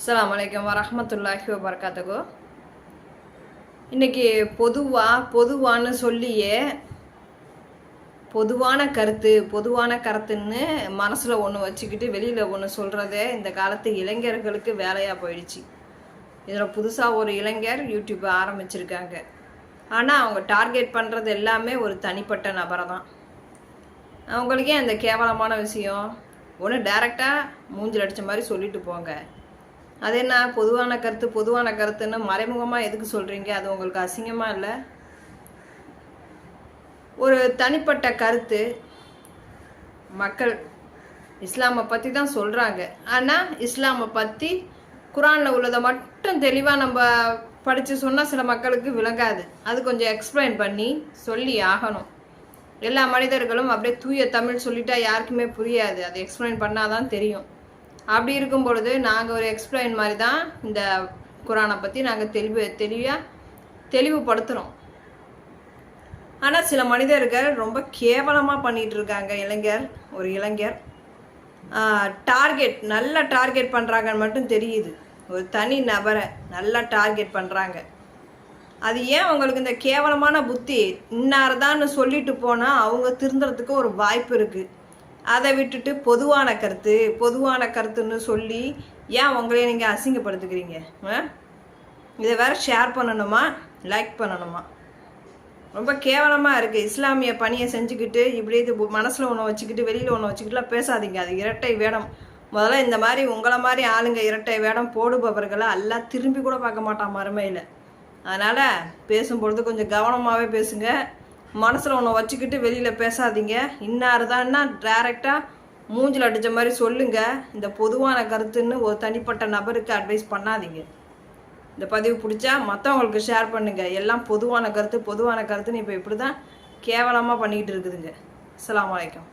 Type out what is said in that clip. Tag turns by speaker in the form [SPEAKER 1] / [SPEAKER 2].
[SPEAKER 1] அஸ்லாம் வலைக்கம் வரமத்துல்லாஹி வபரகாத்துகு இன்னைக்கு பொதுவாக பொதுவான்னு சொல்லியே பொதுவான கருத்து பொதுவான கருத்துன்னு மனசில் ஒன்று வச்சுக்கிட்டு வெளியில் ஒன்று சொல்கிறதே இந்த காலத்து இளைஞர்களுக்கு வேலையாக போயிடுச்சு. இதில் புதுசாக ஒரு இளைஞர் யூடியூப் ஆரம்பிச்சிருக்காங்க. ஆனால் அவங்க டார்கெட் பண்ணுறது எல்லாமே ஒரு தனிப்பட்ட நபரை தான் அவங்களுக்கே அந்த கேவலமான விஷயம். ஒன்று டேரெக்டாக மூஞ்சில் அடித்த மாதிரி சொல்லிட்டு போங்க. அது என்ன? பொதுவான கருத்து பொதுவான கருத்துன்னு மறைமுகமாக எதுக்கு சொல்கிறீங்க அது உங்களுக்கு அசிங்கமாக இல்லை? ஒரு தனிப்பட்ட கருத்து மக்கள் இஸ்லாமை பற்றி தான் சொல்கிறாங்க ஆனால் இஸ்லாமை பற்றி குரானில் உள்ளதை மட்டும் தெளிவாக நம்ம படித்து சொன்னால் சில மக்களுக்கு விளங்காது. அது கொஞ்சம் எக்ஸ்பிளைன் பண்ணி சொல்லி ஆகணும். எல்லா மனிதர்களும் அப்படியே தூய தமிழ் சொல்லிட்டா யாருக்குமே புரியாது. அதை எக்ஸ்பிளைன் பண்ணால் தான் தெரியும். அப்படி இருக்கும் பொழுது நாங்கள் ஒரு எக்ஸ்பிளைன் மாதிரி தான் இந்த குரானை பற்றி நாங்கள் தெளிவு தெளிவாக தெளிவுபடுத்துகிறோம் ஆனால் சில மனிதர்கள் ரொம்ப கேவலமாக பண்ணிகிட்டு இருக்காங்க இளைஞர் ஒரு இளைஞர். டார்கெட் நல்ல டார்கெட் பண்ணுறாங்கன்னு மட்டும் தெரியுது. ஒரு தனி நபரை நல்லா டார்கெட் பண்ணுறாங்க அது ஏன் அவங்களுக்கு இந்த கேவலமான புத்தி? இன்னார்தான்னு சொல்லிட்டு போனால் அவங்க திருந்துறதுக்கு ஒரு வாய்ப்பு இருக்குது அதை விட்டுட்டு பொதுவான கருத்து பொதுவான கருத்துன்னு சொல்லி ஏன் உங்களே நீங்கள் அசிங்கப்படுத்துக்கிறீங்க? ஆ? இதை வேற ஷேர் பண்ணணுமா? லைக் பண்ணணுமா? ரொம்ப கேவலமாக இருக்குது இஸ்லாமிய பணியை செஞ்சுக்கிட்டு இப்படி இது மனசில் ஒன்று வச்சுக்கிட்டு வெளியில் ஒன்று வச்சுக்கிட்டுலாம் பேசாதீங்க. அது இரட்டை வேடம். முதல்ல இந்த மாதிரி உங்களை மாதிரி ஆளுங்க இரட்டை வேடம் போடுபவர்களை எல்லாம் திரும்பி கூட பார்க்க மாட்டான் மறுமையில். அதனால் பேசும்பொழுது கொஞ்சம் கவனமாகவே பேசுங்க. மனசில் ஒன்று வச்சுக்கிட்டு வெளியில் பேசாதீங்க. இன்னார் தான்னா டேரெக்டாக மூஞ்சில் அடித்த மாதிரி சொல்லுங்கள் இந்த பொதுவான கருத்துன்னு ஒரு தனிப்பட்ட நபருக்கு அட்வைஸ் பண்ணாதீங்க. இந்த பதிவு பிடிச்சா மற்றவங்களுக்கு ஷேர் பண்ணுங்கள் எல்லாம் பொதுவான கருத்து பொதுவான கருத்துன்னு இப்போ இப்படி தான் கேவலமாக பண்ணிக்கிட்டு இருக்குதுங்க. அஸ்ஸலாமு வலைக்கம்